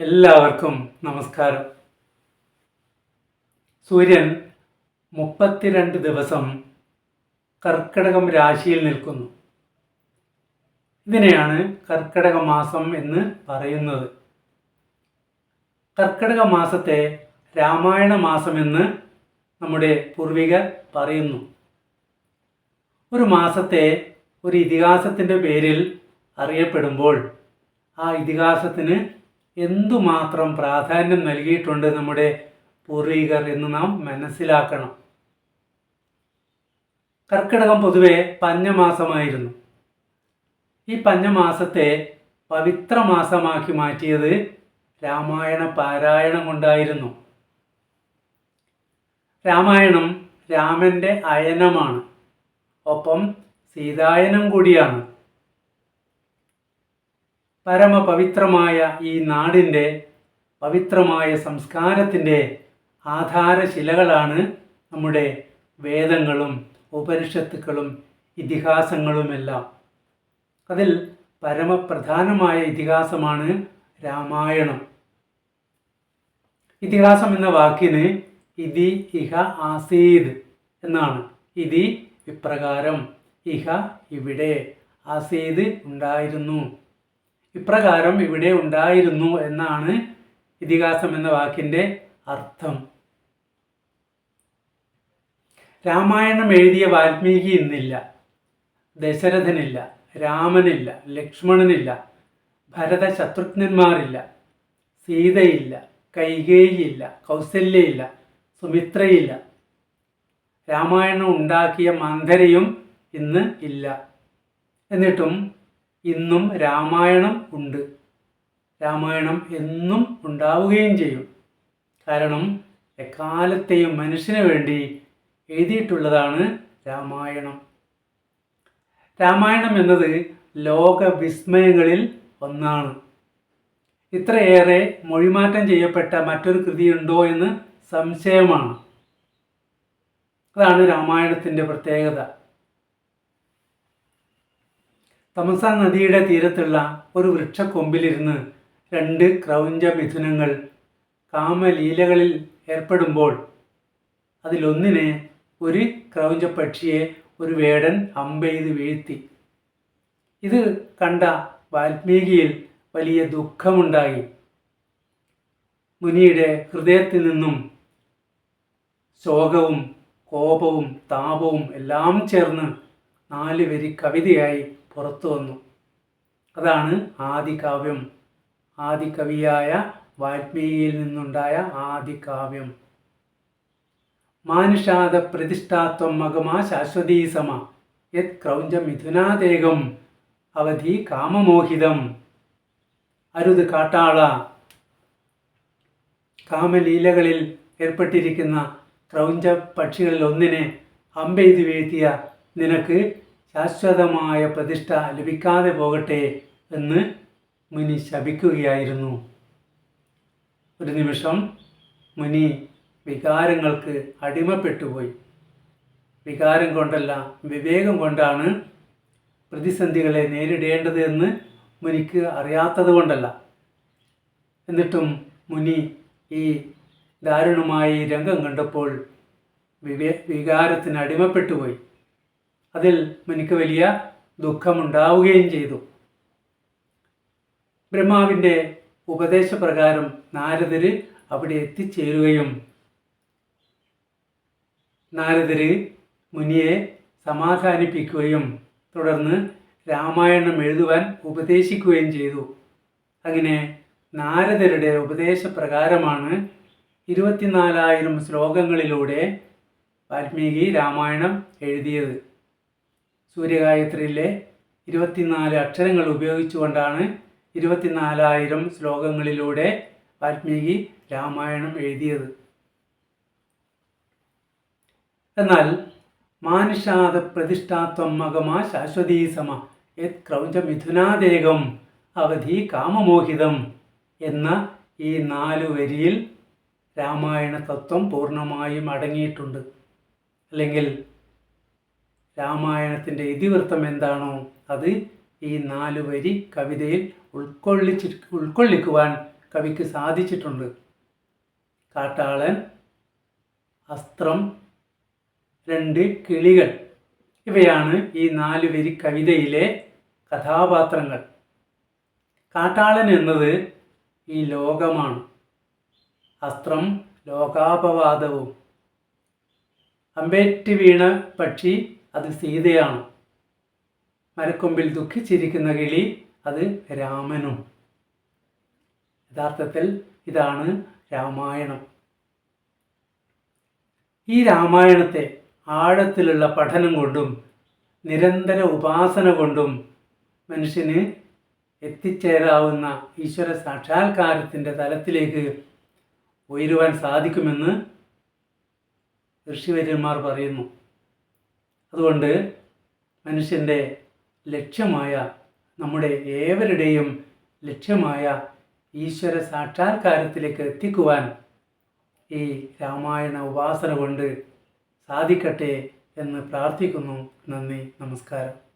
എല്ലാവർക്കും നമസ്കാരം. സൂര്യൻ മുപ്പത്തിരണ്ട് ദിവസം കർക്കിടകം രാശിയിൽ നിൽക്കുന്നു. ഇതിനെയാണ് കർക്കിടക മാസം എന്ന് പറയുന്നത്. കർക്കിടക മാസത്തെ രാമായണ മാസമെന്ന് നമ്മുടെ പൂർവികർ പറയുന്നു. ഒരു മാസത്തെ ഒരു ഇതിഹാസത്തിന്റെ പേരിൽ അറിയപ്പെടുമ്പോൾ ആ ഇതിഹാസത്തിന് എന്തുമാത്രം പ്രാധാന്യം നൽകിയിട്ടുണ്ട് നമ്മുടെ പൂർവികർ എന്ന് നാം മനസ്സിലാക്കണം. കർക്കിടകം പൊതുവെ പഞ്ഞമാസമായിരുന്നു. ഈ പഞ്ഞമാസത്തെ പവിത്രമാസമാക്കി മാറ്റിയത് രാമായണ പാരായണം കൊണ്ടായിരുന്നു. രാമായണം രാമന്റെ അയനമാണ്. ഒപ്പം സീതായനം കൂടിയാണ്. പരമപവിത്രമായ ഈ നാടിന്റെ പവിത്രമായ സംസ്കാരത്തിന്റെ ആധാരശിലകളാണ് നമ്മുടെ വേദങ്ങളും ഉപനിഷത്തുക്കളും ഇതിഹാസങ്ങളുമെല്ലാം. അതിൽ പരമപ്രധാനമായ ഇതിഹാസമാണ് രാമായണം. ഇതിഹാസം എന്ന വാക്കിന് ഇതി ഇഹ ആസീദ് എന്നാണ്. ഇതി ഇപ്രകാരം ഇഹ ഇവിടെ ആസീദ് ഉണ്ടായിരുന്നു. ഇപ്രകാരം ഇവിടെ ഉണ്ടായിരുന്നു എന്നാണ് ഇതിഹാസം എന്ന വാക്കിന്റെ അർത്ഥം. രാമായണം എഴുതിയ വാൽമീകി ഇന്നില്ല. ദശരഥനില്ല. രാമനില്ല. ലക്ഷ്മണനില്ല. ഭരത ശത്രുഘ്നന്മാരില്ല സീതയില്ല. കൈകേയില്ല കൗസല്യയില്ല. സുമിത്രയില്ല. രാമായണം ഉണ്ടാക്കിയ മന്ധരയും ഇന്ന് ഇല്ല. എന്നിട്ടും ഇന്നും രാമായണം ഉണ്ട്. രാമായണം എന്നും ഉണ്ടാവുകയും ചെയ്യും. കാരണം എക്കാലത്തെയും മനുഷ്യന് വേണ്ടി എഴുതിയിട്ടുള്ളതാണ് രാമായണം. രാമായണം എന്നത് ലോക വിസ്മയങ്ങളിൽ ഒന്നാണ്. ഇത്രയേറെ മൊഴിമാറ്റം ചെയ്യപ്പെട്ട മറ്റൊരു കൃതിയുണ്ടോ എന്ന് സംശയമാണ്. അതാണ് രാമായണത്തിന്റെ പ്രത്യേകത. തമസ നദിയുടെ തീരത്തുള്ള ഒരു വൃക്ഷക്കൊമ്പിലിരുന്ന് രണ്ട് ക്രൗഞ്ച മിഥുനങ്ങൾ കാമലീലകളിൽ ഏർപ്പെടുമ്പോൾ അതിലൊന്നിനെ ഒരു ക്രൗഞ്ച പക്ഷിയെ ഒരു വേടൻ അമ്പെയ്ത് വീഴ്ത്തി. ഇത് കണ്ട വാൽമീകിയിൽ വലിയ ദുഃഖമുണ്ടായി. മുനിയുടെ ഹൃദയത്തിൽ നിന്നും ശോകവും കോപവും താപവും എല്ലാം ചേർന്ന് നാല് വരി കവിതയായി പുറത്തു വന്നു. അതാണ് ആദികാവ്യം. ആദികവിയായ വാൽമീകിയിൽ നിന്നുണ്ടായ ആദികാവ്യം. മാനുഷാദ പ്രതിഷ്ഠാത്വം മകമാ ശാശ്വതീ സമ. യത് ക്രൗഞ്ച മിഥുനാദേകം അവധി കാമമോഹിതം. അരുത് കാട്ടാള. കാമലീലകളിൽ ഏർപ്പെട്ടിരിക്കുന്ന ക്രൗഞ്ച പക്ഷികളിൽ ഒന്നിനെ അമ്പെയ്ത് വീഴ്ത്തിയ നിനക്ക് ശാശ്വതമായ പ്രതിഷ്ഠ ലഭിക്കാതെ പോകട്ടെ എന്ന് മുനി ശപിക്കുകയായിരുന്നു. ഒരു നിമിഷം മുനി വികാരങ്ങൾക്ക് അടിമപ്പെട്ടുപോയി. വികാരം കൊണ്ടല്ല വിവേകം കൊണ്ടാണ് പ്രതിസന്ധികളെ നേരിടേണ്ടത് എന്ന് മുനിക്ക് അറിയാത്തത് കൊണ്ടല്ല. എന്നിട്ടും മുനി ഈ ദാരുണമായ രംഗം കണ്ടപ്പോൾ വിവേ വികാരത്തിന് അടിമപ്പെട്ടുപോയി. അതിൽ മുനിക്ക് വലിയ ദുഃഖമുണ്ടാവുകയും ചെയ്തു. ബ്രഹ്മാവിന്റെ ഉപദേശപ്രകാരം നാരദര് അവിടെ എത്തിച്ചേരുകയും നാരദര് മുനിയെ സമാധാനിപ്പിക്കുകയും തുടർന്ന് രാമായണം എഴുതുവാൻ ഉപദേശിക്കുകയും ചെയ്തു. അങ്ങനെ നാരദരുടെ ഉപദേശപ്രകാരമാണ് ഇരുപത്തിനാലായിരം ശ്ലോകങ്ങളിലൂടെ വാൽമീകി രാമായണം എഴുതിയത്. സൂര്യഗായത്രിയിലെ ഇരുപത്തിനാല് അക്ഷരങ്ങൾ ഉപയോഗിച്ചുകൊണ്ടാണ് ഇരുപത്തിനാലായിരം ശ്ലോകങ്ങളിലൂടെ വാൽമീകി രാമായണം എഴുതിയത്. എന്നാൽ മാനുഷാദ പ്രതിഷ്ഠാത്വം മകമ ശാശ്വതീ സമ യത് അവധി കാമമോഹിതം എന്ന ഈ നാലു വരിയിൽ രാമായണ തത്വം പൂർണമായും അടങ്ങിയിട്ടുണ്ട്. അല്ലെങ്കിൽ രാമായണത്തിന്റെ ഇതിവൃത്തം എന്താണോ അത് ഈ നാല് വരി കവിതയിൽ ഉൾക്കൊള്ളിച്ച് ഉൾക്കൊള്ളിക്കുവാൻ കവിക്ക് സാധിച്ചിട്ടുണ്ട്. കാട്ടാളൻ അസ്ത്രം രണ്ട് കിളികൾ. ഇവയാണ് ഈ നാല് വരി കവിതയിലെ കഥാപാത്രങ്ങൾ. കാട്ടാളൻ എന്നത് ഈ ലോകമാണ്. അസ്ത്രം ലോകാപവാദവും. അമ്പേറ്റ് വീണ പക്ഷി അത് സീതയാണ്. മരക്കൊമ്പിൽ ദുഃഖിച്ചിരിക്കുന്ന കിളി അത് രാമനും. യഥാർത്ഥത്തിൽ ഇതാണ് രാമായണം. ഈ രാമായണത്തെ ആഴത്തിലുള്ള പഠനം കൊണ്ടും നിരന്തര ഉപാസന കൊണ്ടും മനുഷ്യന് എത്തിച്ചേരാവുന്ന ഈശ്വര സാക്ഷാത്കാരത്തിന്റെ തലത്തിലേക്ക് ഉയരുവാൻ സാധിക്കുമെന്ന് ഋഷിവര്യന്മാർ പറയുന്നു. അതുകൊണ്ട് മനുഷ്യന്റെ ലക്ഷ്യമായ നമ്മുടെ ഏവരുടെയും ലക്ഷ്യമായ ഈശ്വര സാക്ഷാത്കാരത്തിലേക്ക് എത്തിക്കുവാൻ ഈ രാമായണ ഉപാസന കൊണ്ട് സാധിക്കട്ടെ എന്ന് പ്രാർത്ഥിക്കുന്നു. നന്ദി നമസ്കാരം.